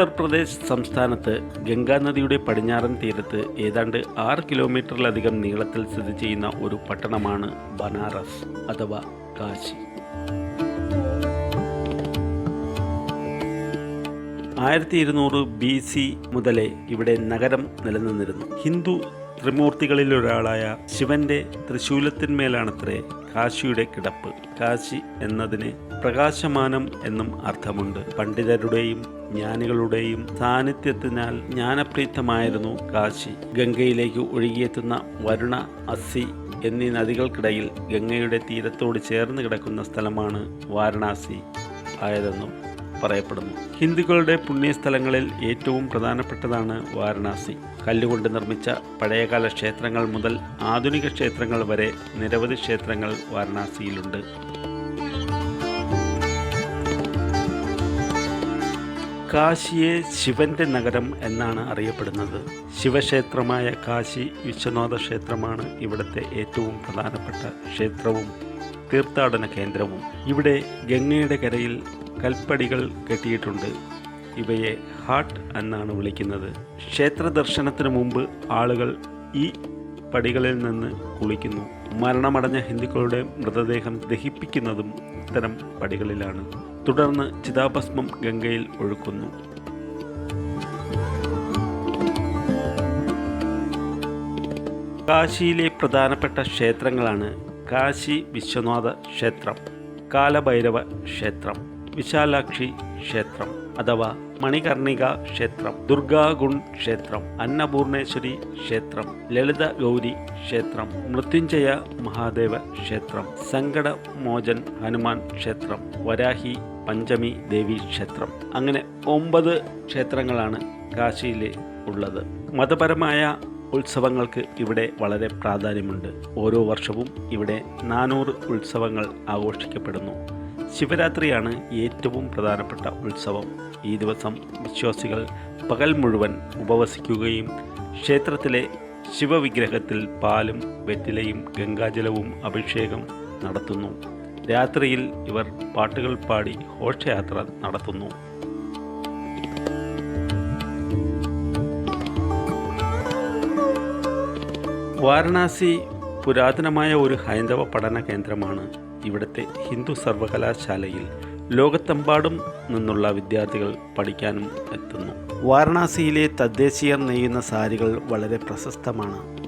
ഉത്തർപ്രദേശ് സംസ്ഥാനത്ത് ഗംഗാനദിയുടെ പടിഞ്ഞാറൻ തീരത്ത് ഏതാണ്ട് ആറ് കിലോമീറ്ററിലധികം നീളത്തിൽ സ്ഥിതി ചെയ്യുന്ന ഒരു പട്ടണമാണ് ബനാറസ് അഥവാ കാശി. ആയിരത്തി ഇരുന്നൂറ് ബി സി മുതലേ ഇവിടെ നഗരം നിലനിന്നിരുന്നു. ഹിന്ദു ത്രിമൂർത്തികളിലൊരാളായ ശിവന്റെ തൃശൂലത്തിന്മേലാണത്രേ കാശിയുടെ കിടപ്പ്. കാശി എന്നതിന് പ്രകാശമാനം എന്നും അർത്ഥമുണ്ട്. പണ്ഡിതരുടെയും ജ്ഞാനികളുടെയും സാന്നിധ്യത്തിനാൽ ജ്ഞാനപ്രീതമായിരുന്നു കാശി. ഗംഗയിലേക്ക് ഒഴുകിയെത്തുന്ന വരുണ അസി എന്നീ നദികൾക്കിടയിൽ ഗംഗയുടെ തീരത്തോട് ചേർന്ന് കിടക്കുന്ന സ്ഥലമാണ് വാരണാസി ആയതെന്നും പറയപ്പെടുന്നു. ഹിന്ദുക്കളുടെ പുണ്യസ്ഥലങ്ങളിൽ ഏറ്റവും പ്രധാനപ്പെട്ടതാണ് വാരണാസി. കല്ലുകൊണ്ട് നിർമ്മിച്ച പഴയകാല ക്ഷേത്രങ്ങൾ മുതൽ ആധുനിക ക്ഷേത്രങ്ങൾ വരെ നിരവധി ക്ഷേത്രങ്ങൾ വാരണാസിയിലുണ്ട്. കാശിയെ ശിവന്റെ നഗരം എന്നാണ് അറിയപ്പെടുന്നത്. ശിവക്ഷേത്രമായ കാശി വിശ്വനാഥ ക്ഷേത്രമാണ് ഇവിടുത്തെ ഏറ്റവും പ്രധാനപ്പെട്ട ക്ഷേത്രവും തീർത്ഥാടന കേന്ദ്രവും. ഇവിടെ ഗംഗയുടെ കരയിൽ കൽപ്പടികൾ കെട്ടിയിട്ടുണ്ട്. ഇവയെ ഹാട്ട് എന്നാണ് വിളിക്കുന്നത്. ക്ഷേത്ര ദർശനത്തിന് മുമ്പ് ആളുകൾ ഈ പടികളിൽ നിന്ന് കുളിക്കുന്നു. മരണമടഞ്ഞ ഹിന്ദുക്കളുടെ മൃതദേഹം ദഹിപ്പിക്കുന്നതും ഇത്തരം പടികളിലാണ്. തുടർന്ന് ചിതാഭസ്മം ഗംഗയിൽ ഒഴുക്കുന്നു. കാശിയിലെ പ്രധാനപ്പെട്ട ക്ഷേത്രങ്ങളാണ് കാശി വിശ്വനാഥ ക്ഷേത്രം കാലഭൈരവ ക്ഷേത്രം. വിശാലാക്ഷി ക്ഷേത്രം അഥവാ മണികർണിക ക്ഷേത്രം ദുർഗാഗുൺ ക്ഷേത്രം അന്നപൂർണേശ്വരി ക്ഷേത്രം ലളിത ഗൗരി ക്ഷേത്രം മൃത്യുഞ്ജയ മഹാദേവ ക്ഷേത്രം സങ്കട മോചൻ ഹനുമാൻ ക്ഷേത്രം വരാഹി പഞ്ചമി ദേവി ക്ഷേത്രം. അങ്ങനെ ഒമ്പത് ക്ഷേത്രങ്ങളാണ് കാശിയിൽ ഉള്ളത്. മതപരമായ ഉത്സവങ്ങൾക്ക് ഇവിടെ വളരെ പ്രാധാന്യമുണ്ട്. ഓരോ വർഷവും ഇവിടെ നാനൂറ് ഉത്സവങ്ങൾ ആഘോഷിക്കപ്പെടുന്നു. ശിവരാത്രിയാണ് ഏറ്റവും പ്രധാനപ്പെട്ട ഉത്സവം. ഈ ദിവസം വിശ്വാസികൾ പകൽ മുഴുവൻ ഉപവസിക്കുകയും ക്ഷേത്രത്തിലെ ശിവവിഗ്രഹത്തിൽ പാലും വെറ്റിലയും ഗംഗാജലവും അഭിഷേകം നടത്തുന്നു. രാത്രിയിൽ ഇവർ പാട്ടുകൾ പാടി ഘോഷയാത്ര നടത്തുന്നു. വാരണാസി പുരാതനമായ ഒരു ഹൈന്ദവ പഠന കേന്ദ്രമാണ് ഇവിടുത്തെ ഹിന്ദു സർവകലാശാലയിൽ ലോകത്തെമ്പാടും നിന്നുള്ള വിദ്യാർത്ഥികൾ പഠിക്കാനും എത്തുന്നു. വാരണാസിയിലെ തദ്ദേശീയർ നെയ്യുന്ന സാരികൾ വളരെ പ്രശസ്തമാണ്.